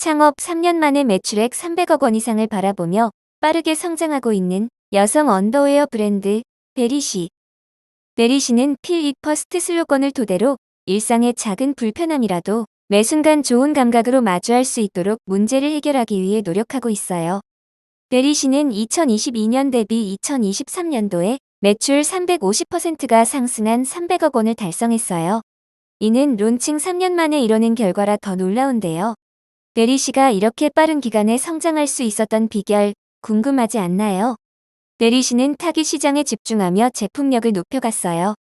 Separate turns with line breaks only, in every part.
창업 3년 만에 매출액 300억 원 이상을 바라보며 빠르게 성장하고 있는 여성 언더웨어 브랜드 베리시. 베리시는 필잇 퍼스트 슬로건을 토대로 일상의 작은 불편함이라도 매 순간 좋은 감각으로 마주할 수 있도록 문제를 해결하기 위해 노력하고 있어요. 베리시는 2022년 대비 2023년도에 매출 350%가 상승한 300억 원을 달성했어요. 이는 론칭 3년 만에 이뤄낸 결과라 더 놀라운데요. 베리시가 이렇게 빠른 기간에 성장할 수 있었던 비결 궁금하지 않나요? 베리시는 타깃 시장에 집중하며 제품력을 높여갔어요.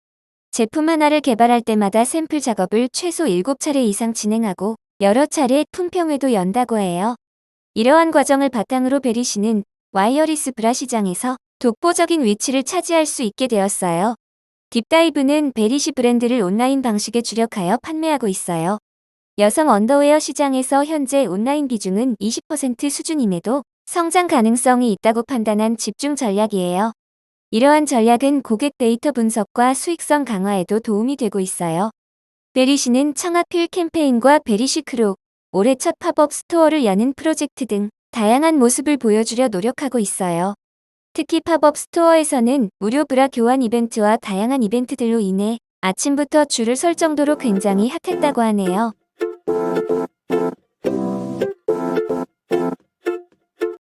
제품 하나를 개발할 때마다 샘플 작업을 최소 7차례 이상 진행하고 여러 차례 품평회도 연다고 해요. 이러한 과정을 바탕으로 베리시는 와이어리스 브라 시장에서 독보적인 위치를 차지할 수 있게 되었어요. 딥다이브는 베리시 브랜드를 온라인 방식에 주력하여 판매하고 있어요. 여성 언더웨어 시장에서 현재 온라인 비중은 20% 수준임에도 성장 가능성이 있다고 판단한 집중 전략이에요. 이러한 전략은 고객 데이터 분석과 수익성 강화에도 도움이 되고 있어요. 베리시는 청아필 캠페인과 베리시 크로, 올해 첫 팝업 스토어를 여는 프로젝트 등 다양한 모습을 보여주려 노력하고 있어요. 특히 팝업 스토어에서는 무료 브라 교환 이벤트와 다양한 이벤트들로 인해 아침부터 줄을 설 정도로 굉장히 핫했다고 하네요. Thank you.